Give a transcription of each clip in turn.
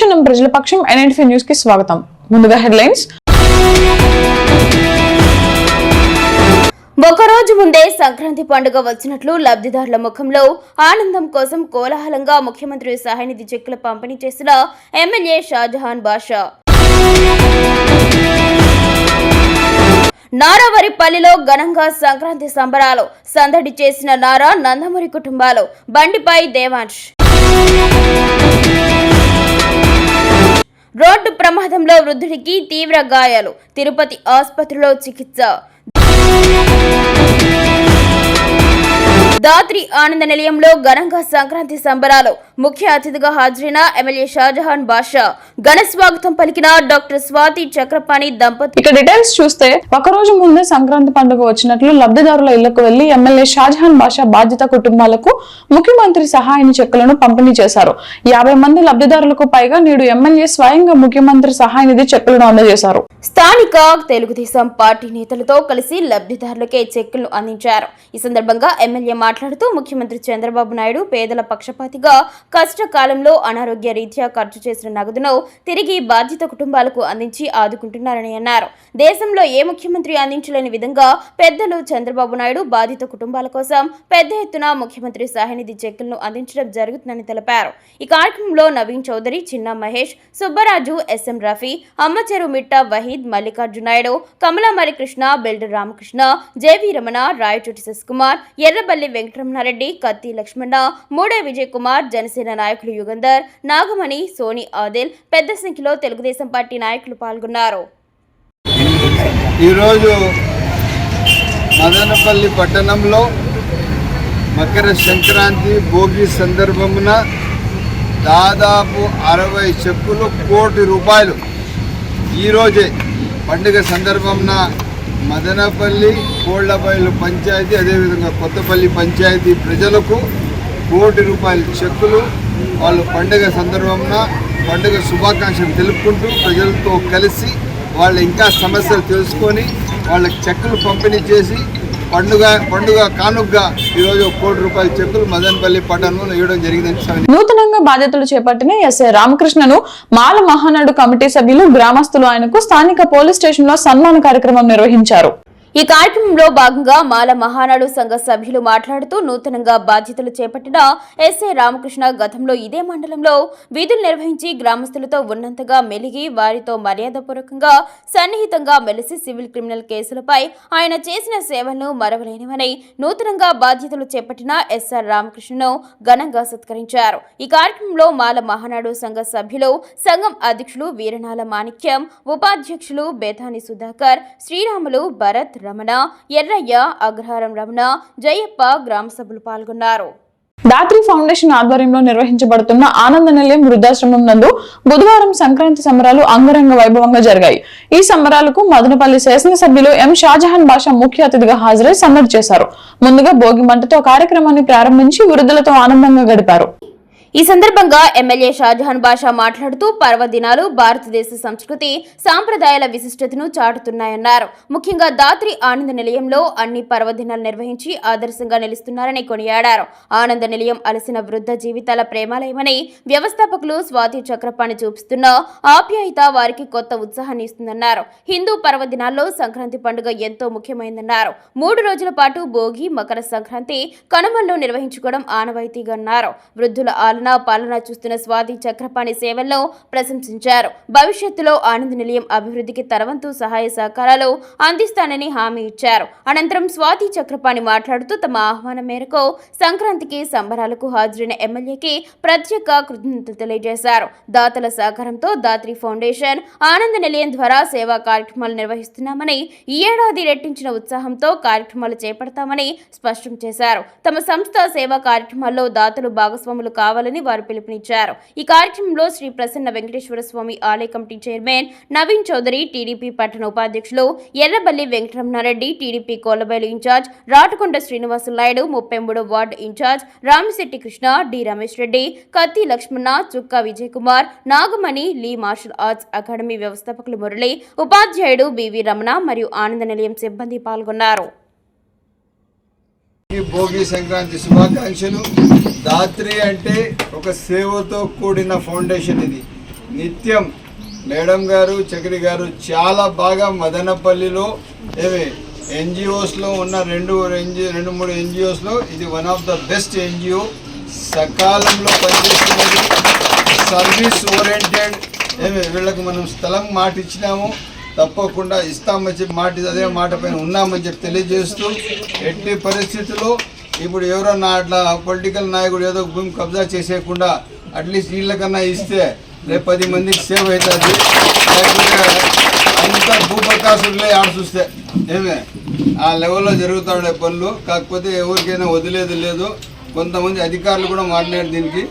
అనుక్షణం ప్రజల పక్షం న్యూస్కి స్వాగతం. ముందుగా హెడ్లైన్స్. ఒకరోజు ముందే సంక్రాంతి పండుగ వచ్చినట్లు లబ్ధిదారుల ముఖంలో ఆనందం కోసం కోలాహలంగా ముఖ్యమంత్రి సహాయనిధి చెక్కుల పంపిణీ చేసిన ఎమ్మెల్యే షాజహాన్ బాషా. నారావరిపల్లిలో ఘనంగా సంక్రాంతి సంబరాలు సందడి చేసిన నారా నందమూరి కుటుంబాలు బండిపై దేవాన్ష్ రోడ్డు ప్రమాదంలో వృద్ధుడికి తీవ్ర గాయాలు. తిరుపతి ఆసుపత్రిలో చికిత్స. దాత్రి ఆనంద నిలయంలో ఘనంగా సంక్రాంతి సంబరాలు. ముఖ్య అతిథిగా హాజరైన ఎమ్మెల్యే షాజహాన్ బాషా. ఘన స్వాగతం పలికిన డాక్టర్ స్వాతి చక్రపాణి దంపతులు. ఇక డీటెయిల్స్ చూస్తే ఒక రోజు ముందే సంక్రాంతి పండుగ వచ్చినట్లు లబ్ధిదారుల ఇళ్ళకు వెళ్ళి ఎమ్మెల్యే షాజహాన్ బాషా బాధ్యత కుటుంబాలకు ముఖ్యమంత్రి సహాయని చెక్కులను పంపిణీ చేశారు. యాభై మంది లబ్ధిదారులకు పైగా నేడు ఎమ్మెల్యే స్వయంగా ముఖ్యమంత్రి సహాయ నిధి చెక్కులను అందజేశారు. స్థానిక తెలుగుదేశం పార్టీ నేతలతో కలిసి లబ్ధిదారులకే చెక్కులను అందించారు. ఈ సందర్భంగా ఎమ్మెల్యే మాట్లాడుతూ ముఖ్యమంత్రి చంద్రబాబు నాయుడు పేదల పక్షపాతిగా కష్టకాలంలో అనారోగ్య రీత్యా ఖర్చు చేసిన నగదును తిరిగి బాధిత కుటుంబాలకు అందించి ఆదుకుంటున్నారని అన్నారు. దేశంలో ఏ ముఖ్యమంత్రి అందించలేని విధంగా పెద్దలు చంద్రబాబు నాయుడు బాధిత కుటుంబాల కోసం పెద్ద ఎత్తున ముఖ్యమంత్రి సహాయనిధి చెక్కులను అందించడం జరుగుతుందని తెలిపారు. ఈ కార్యక్రమంలో Naveen Chowdary Chinna Mahesh Subbaraju S M Rafi Ammacheru Mitta Waheed Mallikarjunaidu Kamalamari Krishna Beldar Ramakrishna J V Ramana Rayachoti Sasikumar Erraballi Venkataramanareddy Katti Lakshmana మూడే విజయ్ కుమార్ జనసేన నాయకులు యుగంధర్ నాగమణి సోని ఆదిల్ పెద్ద సంఖ్యలో తెలుగుదేశం పార్టీ నాయకులు పాల్గొన్నారు. ఈరోజు మదనపల్లి పట్టణంలో మకర సంక్రాంతి భోగి సందర్భమున దాదాపు అరవై చెప్పులు కోటి రూపాయలు ఈరోజే పండుగ సందర్భమున మదనపల్లి కోళ్ళపల్లి పంచాయతీ అదేవిధంగా కొత్తపల్లి పంచాయతీ ప్రజలకు కోటి రూపాయల చెక్కులు. వాళ్ళు పండుగ సందర్భంన పండుగ శుభాకాంక్షలు తెలుపుకుంటూ ప్రజలతో కలిసి వాళ్ళ ఇంకా సమస్యలు తెలుసుకొని వాళ్ళకి చెక్కులు పంపిణీ చేసి పండుగ పండుగ కానుగ్గా ఈరోజు కోటి రూపాయల చెక్కులు మదనపల్లి పట్టణంలో ఇవ్వడం జరిగిందని నూతనంగా బాధ్యతలు చేపట్టిన ఎస్ఐ రామకృష్ణను మాల మహానాడు కమిటీ సభ్యులు గ్రామస్తులు ఆయనకు స్థానిక పోలీస్ స్టేషన్లో సన్మాన కార్యక్రమం నిర్వహించారు. ఈ కార్యక్రమంలో భాగంగా మాల మహానాడు సంఘ సభ్యులు మాట్లాడుతూ నూతనంగా బాధ్యతలు చేపట్టిన ఎస్ఐ రామకృష్ణ గతంలో ఇదే మండలంలో విధులు నిర్వహించి గ్రామస్తులతో ఉన్నంతగా మెలిగి వారితో మర్యాదపూర్వకంగా సన్నిహితంగా మెలిసి సివిల్ క్రిమినల్ కేసులపై ఆయన చేసిన సేవలను మరవలేనివని నూతనంగా బాధ్యతలు చేపట్టిన ఎస్ఆర్ రామకృష్ణను ఘనంగా సత్కరించారు. ఈ కార్యక్రమంలో మాల మహానాడు సంఘ సభ్యులు సంఘం అధ్యక్షులు వీరనాల మాణిక్యం ఉపాధ్యక్షులు బేతాని సుధాకర్ శ్రీరాములు భరత్ రమణ ఎర్రయ్య అగ్రహారం రమణ జయప్ప గ్రామ సభ్యులు పాల్గొన్నారు. దాత్రి ఫౌండేషన్ ఆధ్వర్యంలో నిర్వహించబడుతున్న ఆనంద నిలయం వృద్ధాశ్రమం నందు బుధవారం సంక్రాంతి సంబరాలు అంగరంగ వైభవంగా జరిగాయి. ఈ సంబరాలకు మదనపల్లి శాసనసభ్యులు ఎం షాజహాన్ బాషా ముఖ్య అతిథిగా హాజరై సందడి చేశారు. ముందుగా భోగి మంటతో కార్యక్రమాన్ని ప్రారంభించి వృద్ధులతో ఆనందంగా గడిపారు. ఈ సందర్భంగా ఎమ్మెల్యే షాజహాన్ బాషా మాట్లాడుతూ పర్వదినాలు భారతదేశ సంస్కృతి సాంప్రదాయాల విశిష్టతను చాటుతున్నాయన్నారు. ముఖ్యంగా దాత్రి ఆనంద నిలయంలో అన్ని పర్వదినాలు నిర్వహించి ఆదర్శంగా నిలుస్తున్నారని కొనియాడారు. ఆనంద నిలయం అలసిన వృద్ధ జీవితాల ప్రేమాలయమని వ్యవస్థాపకులు స్వాతి చక్రపాణి చూపిస్తున్న ఆప్యాయత వారికి కొత్త ఉత్సాహాన్ని ఇస్తుందన్నారు. హిందూ పర్వదినాల్లో సంక్రాంతి పండుగ ఎంతో ముఖ్యమైందన్నారు. మూడు రోజుల పాటు భోగి మకర సంక్రాంతి కనుమల్లో నిర్వహించుకోవడం ఆనవాయితీగా అన్నారు. వృద్ధుల పాలన పాలన చూస్తున్న స్వాతి చక్రపాణి సేవల్లో ప్రశంసించారు. భవిష్యత్తులో ఆనంద నిలయం అభివృద్ధికి తరవంతు సహాయ సహకారాలు అందిస్తానని హామీ ఇచ్చారు. అనంతరం స్వాతి చక్రపాణి మాట్లాడుతూ తమ ఆహ్వానం మేరకు సంక్రాంతికి సంబరాలకు హాజరైన ఎమ్మెల్యేకి ప్రత్యేక కృతజ్ఞతలు తెలియజేశారు. దాతల సహకారంతో దాత్రి ఫౌండేషన్ ఆనంద నిలయం ద్వారా సేవా కార్యక్రమాలు నిర్వహిస్తున్నామని ఈ ఏడాది రెట్టించిన ఉత్సాహంతో కార్యక్రమాలు చేపడతామని స్పష్టం చేశారు. తమ సంస్థ సేవా కార్యక్రమాల్లో దాతలు భాగస్వాములు కావాలని వారు పిలుపునిచ్చారు. ఈ కార్యక్రమంలో శ్రీ ప్రసన్న వెంకటేశ్వర స్వామి ఆలయ committee chairman Naveen Chowdary TDP పట్టణ ఉపాధ్యక్షులు ఎర్రబల్లి వెంకటరమణారెడ్డి టీడీపీ కోలబైలు ఇన్ఛార్జ్ రాటకొండ శ్రీనివాస నాయుడు ముప్పై మూడో ward incharge Ramisetti Krishna D Ramesh Reddy Katti Lakshmana Chukka Vijay Kumar Nagamani Lee martial arts academy వ్యవస్థాపకులు మురళి ఉపాధ్యాయుడు బివి రమణ మరియు ఆనంద నిలయం సిబ్బంది పాల్గొన్నారు. ఈ భోగి సంక్రాంతి శుభాకాంక్షలు. దాత్రి అంటే ఒక సేవతో కూడిన ఫౌండేషన్ ఇది. నిత్యం మేడం గారు చక్రి గారు చాలా బాగా మదనపల్లిలో ఏమి ఎన్జిఓస్లో ఉన్న రెండు ఎన్జిఓ రెండు మూడు ఎన్జిఓస్లో ఇది one of the best NGO. సకాలంలో పనిచేస్తున్నది. సర్వీస్ ఓరియంటెడ్ ఏమి వీళ్ళకి మనం స్థలం మాట ఇచ్చినాము తప్పకుండా ఇస్తామని చెప్పి మాట అదే మాట పైన ఉన్నామని చెప్పి తెలియజేస్తూ ఎట్టి పరిస్థితుల్లో ఇప్పుడు ఎవరన్నా అట్లా పొలిటికల్ నాయకుడు ఏదో భూమి కబ్జా చేసేయకుండా అట్లీస్ట్ వీళ్ళకన్నా ఇస్తే రేపు పది మందికి సేవ్ అవుతుంది. అంతా భూప్రకాశులే ఆడ చూస్తే. ఏమే? ఆ లెవెల్లో జరుగుతాడే పనులు. కాకపోతే ఎవరికైనా వదిలేదు లేదు. కొంతమంది అధికారులు కూడా మాట్లాడారు దీనికి.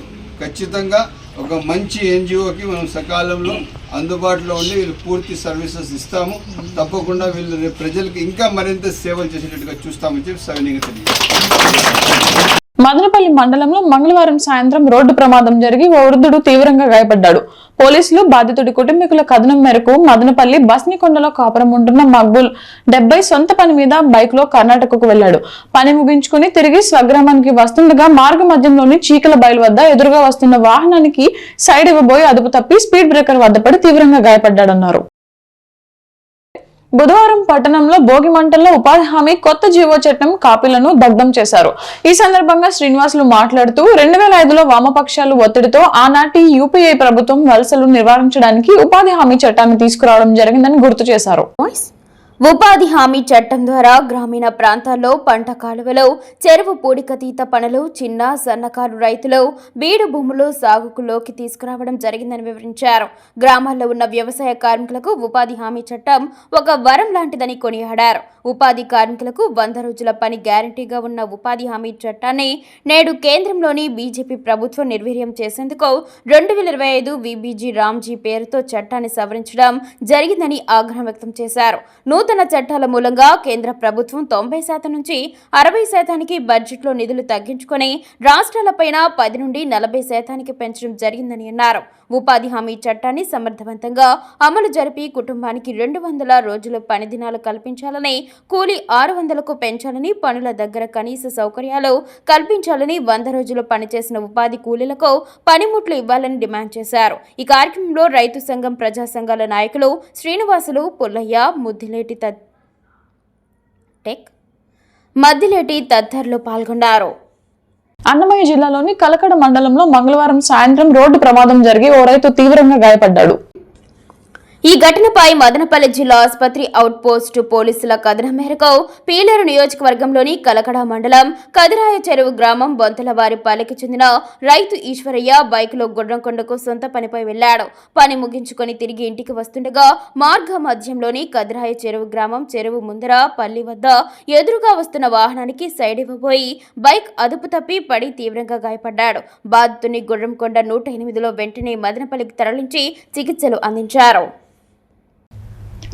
ఖచ్చితంగా ఒక మంచి ఎన్జిఓకి మనం సకాలంలో అందుబాటులో ఉండి వీళ్ళు పూర్తి సర్వీసెస్ ఇస్తాము. తప్పకుండా వీళ్ళు రేపు ప్రజలకు ఇంకా మరింత సేవలు చేసేటట్టుగా చూస్తామని చెప్పి సవినీయంగా తెలియజేస్తాం మదనపల్లి మండలంలో మంగళవారం సాయంత్రం రోడ్డు ప్రమాదం జరిగి ఓ వృద్ధుడు తీవ్రంగా గాయపడ్డాడు. పోలీసులు బాధితుడి కుటుంబీకుల కథనం మేరకు మదనపల్లి బస్నికొండలో కాపురం ఉంటున్న మక్బుల్ డెబ్బై సొంత పని మీద బైక్లో కర్ణాటకకు వెళ్ళాడు పని ముగించుకుని తిరిగి స్వగ్రామానికి వస్తుండగా మార్గ మధ్యంలోని చీకల బయలు వద్ద ఎదురుగా వస్తున్న వాహనానికి సైడ్ ఇవ్వబోయి అదుపు తప్పి స్పీడ్ బ్రేకర్ వద్ద పడి తీవ్రంగా గాయపడ్డాడన్నారు. బుధవారం పట్టణంలో భోగి మంటల్లో ఉపాధి హామీ కొత్త జీవో చట్టం కాపీలను దగ్ధం చేశారు. ఈ సందర్భంగా శ్రీనివాసులు మాట్లాడుతూ రెండు వేల ఐదులో వామపక్షాలు ఒత్తిడితో ఆనాటి యూపీఐ ప్రభుత్వం వలసలు నివారించడానికి ఉపాధి హామీ చట్టాన్ని తీసుకురావడం జరిగిందని గుర్తు చేశారు. ఉపాధి హామీ చట్టం ద్వారా గ్రామీణ ప్రాంతాల్లో పంట కాలువలు చెరువు పూడికతీత పనులు చిన్న సన్నకారు రైతులు బీడు భూములు సాగుకులోకి తీసుకురావడం జరిగిందని వివరించారు. గ్రామాల్లో ఉన్న వ్యవసాయ కార్మికులకు ఉపాధి హామీ చట్టం ఒక వరం లాంటిదని కొనియాడారు. ఉపాధి కార్మికులకు వంద రోజుల పని గ్యారంటీగా ఉన్న ఉపాధి హామీ చట్టాన్ని నేడు కేంద్రంలోని బీజేపీ ప్రభుత్వం నిర్వీర్యం చేసేందుకు రెండు వేల ఇరవై ఐదు విబీజీ రామ్జీ పేరుతో చట్టాన్ని సవరించడం జరిగిందని ఆగ్రహం వ్యక్తం చేశారు. నూతన చట్టాల మూలంగా కేంద్ర ప్రభుత్వం తొంభై శాతం నుంచి అరవై శాతానికి బడ్జెట్లో నిధులు తగ్గించుకొని రాష్ట్రాలపైన పది నుండి నలభై శాతానికి పెంచడం జరిగిందని అన్నారు. ఉపాధి హామీ చట్టాన్ని సమర్థవంతంగా అమలు జరిపి కుటుంబానికి రెండు వందల రోజుల పని దినాలు కల్పించాలని కూలీ ఆరు వందలకు పెంచాలని పనుల దగ్గర కనీస సౌకర్యాలు కల్పించాలని వంద రోజులు పనిచేసిన ఉపాధి కూలీలకు పనిముట్లు ఇవ్వాలని డిమాండ్ చేశారు. ఈ కార్యక్రమంలో రైతు సంఘం ప్రజా సంఘాల నాయకులు శ్రీనివాసులు పుల్లయ్య ముద్దిలేటి తద్ టెక్. మద్దిలేటి తదితరులు పాల్గొన్నారు. అన్నమయ్య జిల్లాలోని కలకడ మండలంలో మంగళవారం సాయంత్రం రోడ్డు ప్రమాదం జరిగి ఓ రైతు తీవ్రంగా గాయపడ్డాడు. ఈ ఘటనపై మదనపల్లి జిల్లా ఆసుపత్రి అవుట్పోస్టు పోలీసుల కథనం మేరకు పీలేరు నియోజకవర్గంలోని కలకడ మండలం కదిరాయ చెరువు గ్రామం బొంతలవారిపల్లికి చెందిన రైతు ఈశ్వరయ్య బైక్లో గుడ్రంకొండకు సొంత పనిపై వెళ్ళాడు పని ముగించుకొని తిరిగి ఇంటికి వస్తుండగా మార్గ మధ్యంలోని కదిరాయ చెరువు గ్రామం చెరువు ముందర పల్లి వద్ద ఎదురుగా వస్తున్న వాహనానికి సైడ్ ఇవ్వబోయి బైక్ అదుపు తప్పి పడి తీవ్రంగా గాయపడ్డాడు. బాధితుని గుడ్రంకొండ నూట ఎనిమిదిలో వెంటనే మదనపల్లికి తరలించి చికిత్సలు అందించారు.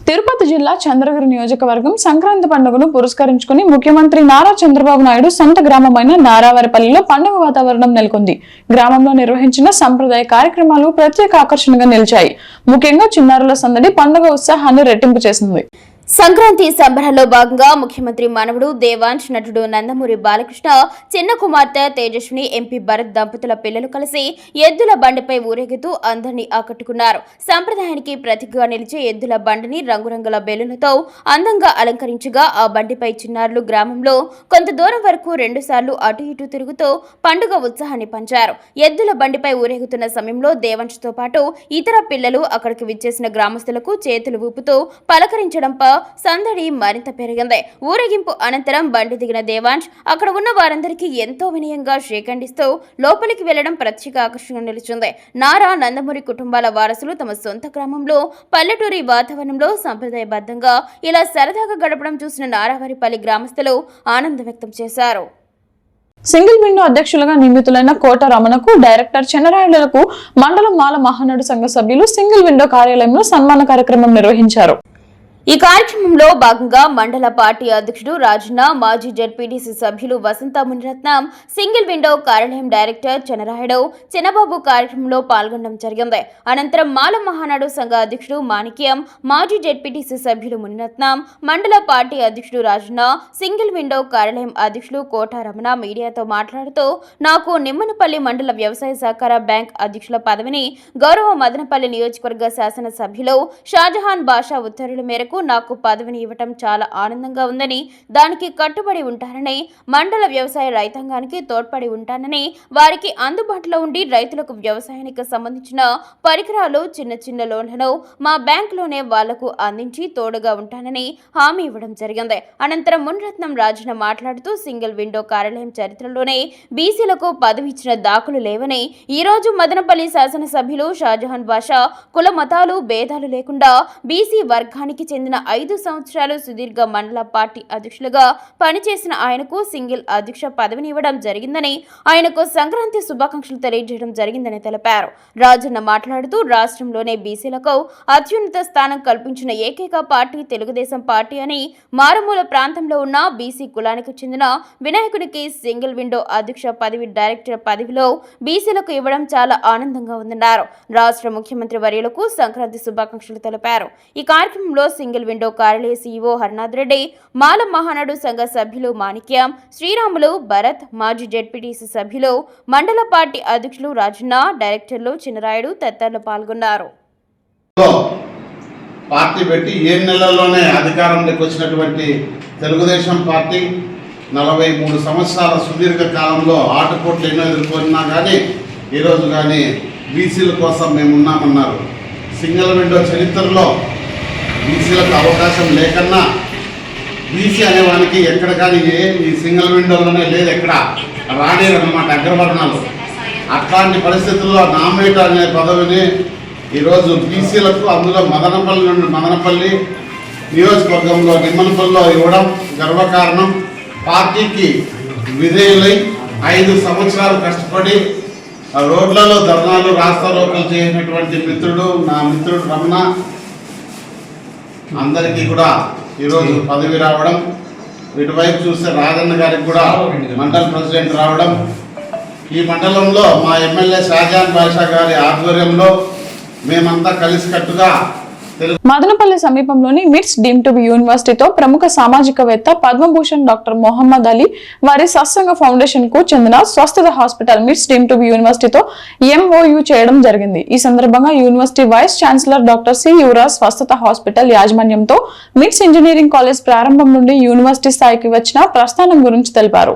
తిరుపతి జిల్లా చంద్రగిరి నియోజకవర్గం సంక్రాంతి పండుగను పురస్కరించుకుని ముఖ్యమంత్రి నారా చంద్రబాబు నాయుడు సొంత గ్రామమైన నారావారిపల్లిలో పండుగ వాతావరణం నెలకొంది. గ్రామంలో నిర్వహించిన సంప్రదాయ కార్యక్రమాలు ప్రత్యేక ఆకర్షణగా నిలిచాయి. ముఖ్యంగా చిన్నారుల సందడి పండుగ ఉత్సాహాన్ని రెట్టింపు చేసింది. సంక్రాంతి సంబరాల్లో భాగంగా ముఖ్యమంత్రి మనవడు దేవాంశ్ నటుడు నందమూరి బాలకృష్ణ చిన్న కుమార్తె తేజస్విని ఎంపీ భరత్ దంపతుల పిల్లలు కలిసి ఎద్దుల బండిపై ఊరేగుతూ అందరినీ ఆకట్టుకున్నారు. సంప్రదాయానికి ప్రతిగా నిలిచే ఎద్దుల బండిని రంగురంగుల బెలూన్లతో అందంగా అలంకరించగా ఆ బండిపై చిన్నారులు గ్రామంలో కొంత దూరం వరకు రెండుసార్లు అటు ఇటు తిరుగుతూ పండుగ ఉత్సాహాన్ని పంచారు. ఎద్దుల బండిపై ఊరేగుతున్న సమయంలో దేవంశ్తో పాటు ఇతర పిల్లలు అక్కడికి విచ్చేసిన గ్రామస్తులకు చేతులు ఊపుతూ పలకరించడంపై సందడి మరింత పెరిగింది. ఊరేగింపు అనంతరం బండి దిగిన దేవాంశ్ అక్కడ ఉన్న వారందరికీ ఎంతో వినయంగా శ్రీఖండిస్తూ లోపలికి వెళ్ళడం ప్రత్యేక ఆకర్షణ నిలిచింది. నారా నందమూరి కుటుంబాల వారసులు తమ సొంత గ్రామంలో పల్లెటూరి వాతావరణంలో సంప్రదాయబద్ధంగా ఇలా సరదాగా గడపడం చూసిన నారావారిపల్లి గ్రామస్తులు ఆనందం వ్యక్తం చేశారు. సింగిల్ విండో అధ్యక్షులుగా నియమితులైన కోట రమణకు డైరెక్టర్ చెన్నరాయులకు మండలం మాల మహానాడు సంఘ సభ్యులు సింగిల్ విండో కార్యాలయంలో సన్మాన కార్యక్రమం నిర్వహించారు. ఈ కార్యక్రమంలో భాగంగా మండల పార్టీ అధ్యక్షుడు రాజన్న మాజీ జడ్పీటీసీ సభ్యులు వసంత మునిరత్నం సింగిల్ విండో కార్యాలయం డైరెక్టర్ చనరాయుడు చిన్నబాబు కార్యక్రమంలో పాల్గొనడం జరిగింది. అనంతరం మాల మహానాడు సంఘ అధ్యక్షుడు మాణిక్యం మాజీ జడ్పీటీసీ సభ్యులు మునిరత్నం మండల పార్టీ అధ్యక్షుడు రాజన్న సింగిల్ విండో కార్యాలయం అధ్యక్షులు కోట రమణ మీడియాతో మాట్లాడుతూ నాకు నిమ్మనపల్లి మండల వ్యవసాయ సహకార బ్యాంక్ అధ్యక్షుల పదవిని గౌరవ మదనపల్లి నియోజకవర్గ శాసన సభ్యులు షాజహాన్ బాషా ఉత్తర్వుల మేరకు నాకు పదవిని ఇవ్వటం చాలా ఆనందంగా ఉందని దానికి కట్టుబడి ఉంటానని మండల వ్యవసాయ రైతాంగానికి తోడ్పడి ఉంటానని వారికి అందుబాటులో ఉండి రైతులకు వ్యవసాయానికి సంబంధించిన పరికరాలు చిన్న చిన్న లోన్లను మా బ్యాంకులోనే వాళ్ళకు అందించి తోడుగా ఉంటానని హామీ ఇవ్వడం జరిగింది. అనంతరం మున్రత్నం రాజున మాట్లాడుతూ సింగిల్ విండో కార్యాలయం చరిత్రలోనే బీసీలకు పదవి ఇచ్చిన దాఖలు లేవని ఈ రోజు మదనపల్లి శాసనసభ్యులు షాజహాన్ బాషా కుల మతాలు భేదాలు లేకుండా బీసీ వర్గానికి చెందిన ఐదు సంవత్సరాలు సుదీర్ఘ మండల పార్టీ అధ్యక్షులుగా పనిచేసిన ఆయనకు సింగిల్ అధ్యక్ష పదవిని ఇవ్వడం జరిగిందని ఆయనకు సంక్రాంతి శుభాకాంక్షలు తెలియజేయడం జరిగిందని తెలిపారు. రాజన్న మాట్లాడుతూ రాష్ట్రంలోనే బీసీలకు అత్యున్నత స్థానం కల్పించిన ఏకైక పార్టీ తెలుగుదేశం పార్టీ అని మారుమూల ప్రాంతంలో ఉన్న బీసీ కులానికి చెందిన వినాయకుడికి సింగిల్ విండో అధ్యక్ష పదవి డైరెక్టర్ పదవిలో బీసీలకు ఇవ్వడం చాలా ఆనందంగా ఉందన్నారు. రాష్ట్ర ముఖ్యమంత్రి వర్యులకు సంక్రాంతి శుభాకాంక్షలు తెలిపారు. ఈ కార్యక్రమంలో సింగిల్ సింగిల్ విండో కార్యాలయ సీఈఓ హర్నాథ్ రెడ్డి మాల మహానాడు సంఘ సభ్యులు మాణిక్యం శ్రీరాములు భరత్ మాజీ జెడ్పీటీసీ సభ్యులు మండల పార్టీ అధ్యక్షులు రాజన్న డైరెక్టర్లు చినరాయుడు తదితరులు పాల్గొన్నారు. పార్టీ పెట్టి ఏడు నెలల్లోనే అధికారంలోకి వచ్చినటువంటి తెలుగుదేశం పార్టీ నలభై మూడు సంవత్సరాల సుదీర్ఘ కాలంలో ఆటపోట్లు ఎన్నో ఎదుర్కొన్నా కానీ ఈరోజు కానీ బీసీల కోసం మేము ఉన్నామన్నారు సింగిల్ విండో చరిత్రలో బీసీలకు అవకాశం లేకన్నా బీసీ అనేవానికి ఎక్కడ కానీ ఏ- ఈ సింగిల్ విండోలోనే లేదు ఎక్కడ రానేరు అనమాట అగ్రవర్ణాలు. అట్లాంటి పరిస్థితుల్లో నామేట అనే పదవిని ఈరోజు బీసీలకు అందులో మదనపల్లి నుండి మదనపల్లి నియోజకవర్గంలో నిమ్మనపల్లిలో ఇవ్వడం గర్వకారణం. పార్టీకి విధేయులై ఐదు సంవత్సరాలు కష్టపడి రోడ్లలో ధర్నాలు రాస్తారోకలు చేసినటువంటి మిత్రుడు నా మిత్రుడు రమణ అందరికీ కూడా ఈరోజు పదవి రావడం ఇటువైపు చూస్తే రాజన్న గారికి కూడా మండల ప్రెసిడెంట్ రావడం. ఈ మండలంలో మా ఎమ్మెల్యే షాజాన్ బాషా గారి ఆధ్వర్యంలో మేమంతా కలిసికట్టుగా మదనపల్లి సమీపంలోని మిట్స్ డీమ్ టు బి యూనివర్సిటీతో ప్రముఖ సామాజికవేత్త పద్మభూషణ్ డాక్టర్ మొహమ్మద్ అలీ వారి సత్సంగ ఫౌండేషన్కు చెందిన Swasthata hospital MITS deem to be యూనివర్సిటీతో MOU చేయడం జరిగింది. ఈ సందర్భంగా university vice chancellor doctor C Yuvaraj Swasthata hospital యాజమాన్యంతో మిట్స్ ఇంజనీరింగ్ కాలేజ్ ప్రారంభం నుండి యూనివర్సిటీ స్థాయికి వచ్చిన ప్రస్థానం గురించి తెలిపారు.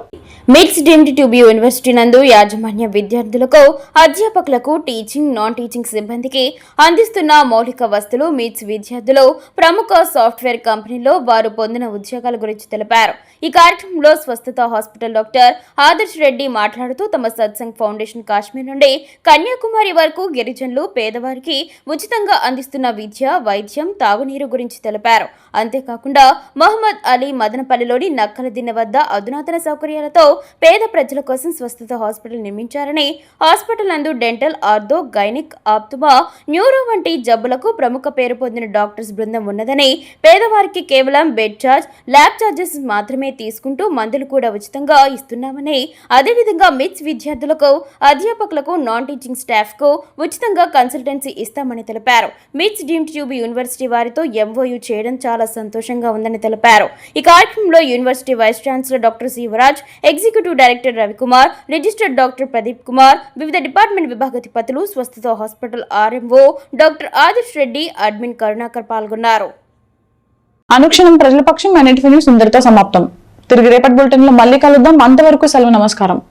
మిట్స్ డీమ్డ్ ట్యూబ్ యూనివర్సిటీ నందు యాజమాన్య విద్యార్థులకు అధ్యాపకులకు టీచింగ్ నాన్ టీచింగ్ సిబ్బందికి అందిస్తున్న మౌలిక వస్తువులు బీచ్ విద్యార్థులు ప్రముఖ సాఫ్ట్వేర్ కంపెనీలో వారు పొందిన ఉద్యోగాల గురించి తెలిపారు. ఈ కార్యక్రమంలో స్వస్థత హాస్పిటల్ డాక్టర్ ఆదర్శ్ రెడ్డి మాట్లాడుతూ తమ సత్సంగ్ ఫౌండేషన్ కాశ్మీర్ నుండి కన్యాకుమారి వరకు గిరిజనులు పేదవారికి ఉచితంగా అందిస్తున్న విద్య వైద్యం తాగునీరు గురించి తెలిపారు. అంతేకాకుండా మహమ్మద్ అలీ మదనపల్లిలోని నక్కల దిన్నె వద్ద అధునాతన సౌకర్యాలతో పేద ప్రజల కోసం స్వస్థత హాస్పిటల్ నిర్మించారని హాస్పిటల్ నందు dental ortho gynaec ophthalmo neuro వంటి జబ్బులకు ప్రముఖ పేరు పొందిన డాక్టర్స్ బృందం ఉన్నదని పేదవారికి కేవలం బెడ్ ఛార్జ్ ల్యాబ్ ఛార్జెస్ మాత్రమే తీసుకుంటూ మందులు కూడా ఉచితంగా ఇస్తున్నామని అదేవిధంగా మిట్స్ విద్యార్థులకు అధ్యాపకులకు నాన్ టీచింగ్ స్టాఫ్కు ఉచితంగా కన్సల్టెన్సీ ఇస్తామని తెలిపారు. MITS deem to be university వారితో ఎంఓయూ చేయడం చాలా సంతోషంగా ఉందని తెలిపారు. ఈ కార్యక్రమంలో university vice chancellor doctor Sivaraj executive director Ravikumar registered doctor Pradeep Kumar వివిధ department విభాగాధిపతులు Swasthata hospital RMO doctor Adarsh Reddy admin Karunakar పాల్గొన్నారు. అనుక్షణం ప్రజల పక్షం అన్నిటి న్యూస్ ఇందరితో సమాప్తం. తిరిగి రేపటి బులెటిన్లో మళ్ళీ కలుద్దాం. అంతవరకు సెలవు నమస్కారం.